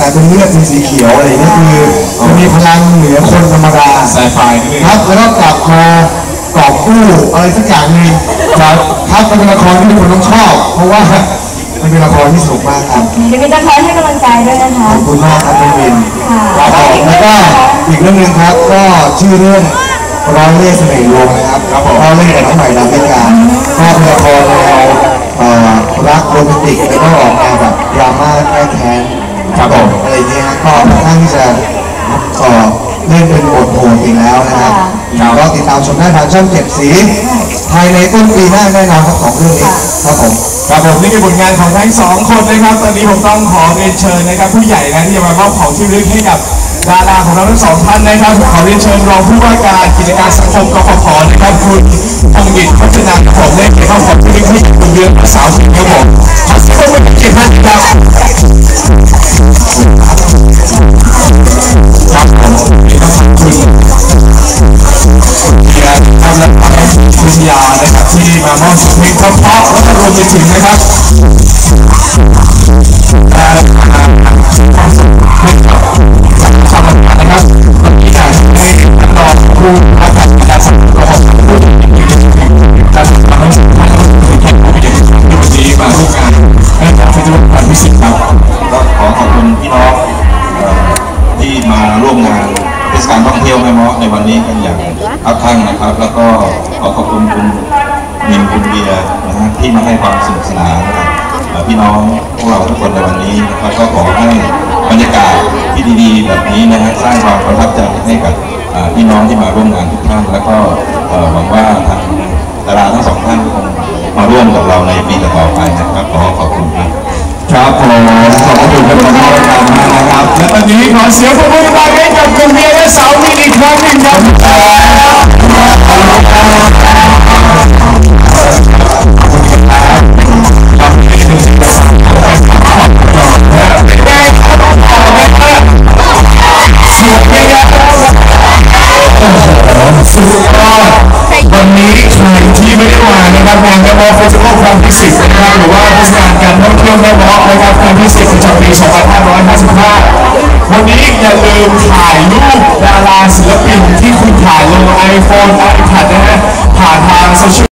แต่เป็นเลือดเป็นสีเขียวอะไรอย่างเงี้ยคือมันมีพลังเหนือคนธรรมดาไซไฟนิดนึงครับแล้วก็กลับมากอบกู้อะไรสักอย่างหนึ่งครับครับมันเป็นละครที่ทุกคนต้องชอบ เพราะว่ามันเป็นละครที่สนุกมากครับเดี๋ยวมีตะคอยให้กำลังใจด้วยนะคะขอบคุณมากครับน้องวินค่ะครับผมแล้วก็อีกเรื่องหนึงครับก็ชื่อเรื่องร้อยเล่ห์เสน่ห์ลวงนะครับร้อยเล่ห์กับน้องใหม่ดาวิกาก็เป็นละครแนวเอ่อรักโรแมนติกแล้วก็ออกแนวแบบดราม่าแก้แค้น ครับ ผมอะไรเงี้ยก็ค่อนข้างที่จะเอ่อเล่นเป็นบทโหดอีกแล้วนะครับก็ติดตามชมได้ทางช่องเจ็ดสีภายในต้นปีหน้าแน่นอนครับของเรื่องนี้ครับผม ครับผมนี่คือผลงานของทั้งสองคนนะครับ ตอนนี้ผมต้องขอเรียนเชิญนะครับ ผู้ใหญ่นะที่จะมามอบของที่ระลึกให้กับดาราของเราทั้งสองท่านนะครับขอเรียนเชิญรองผู้ว่าการกิจการสังคมกฟผนะครับคุณพงศ์ดิตพัฒนาครับผมได้เกี่ยวข้องกับที่ระลึกให้กับคุณเดือนสาวสิงห์ครับผม ยานะครับที่มามอบเพลงเพราะๆแล้วก็รวมไปถึงนะครับเอ่สุขให้กับชาวบ้านะครับวันนี้อยากให้ท่านรองผู้ว่าการการสังคมงผู้ที่มีการทำให้สุขภาพและแข็งแรที่วันนี้มาร่วมงานให้กับเฟสติวัลความพิเศษครับก็ขอขอบคุณพี่น้องที่มาร่วมงานเทศกาลท่องเที่ยวแม่เมาะในวันนี้กันอย่างคับข้งนะครับ แล้วก็ขอขอบ คุณคุณมินคุณเบียร์นะฮะที่มาให้ความสนุกสนานกับเอ่อพี่น้องพวกเราทุกคนในวันนี้นะครับก็ขอให้บรรยากาศที่ดีๆ แบบนี้นะฮะสร้างความประทับใจให้กับเอ่อพี่น้องที่มาร่วมงานทุกท่านแล้วก็เอ่อหวังว่าทางดาราทั้งสองท่านคงมาร่วมกับเราในปีต่อๆไปนะครับขอขอบคุณครับครับผมขอบคุณเป็นความรักมากนะครับและตอนนี้ขอเสียงปรบมือดังๆให้กับคุณเบียร์และสาวมินอีกครั้งหนึ่งครับ สุดยอดวันนี้ใครที่ไม่ได้มานะครับงานแม่วอเฟสติวัลครั้งที่10นะครับหรือว่าเทศกาลการท่องเที่ยวแม่วอนะครับครั้งที่10ประจำปี 2555 วันนี้อย่าลืมถ่ายรูปดาราศิลปินที่คุณถ่ายลงไอโฟนไอแพดนะฮะผ่านทางโซเชียล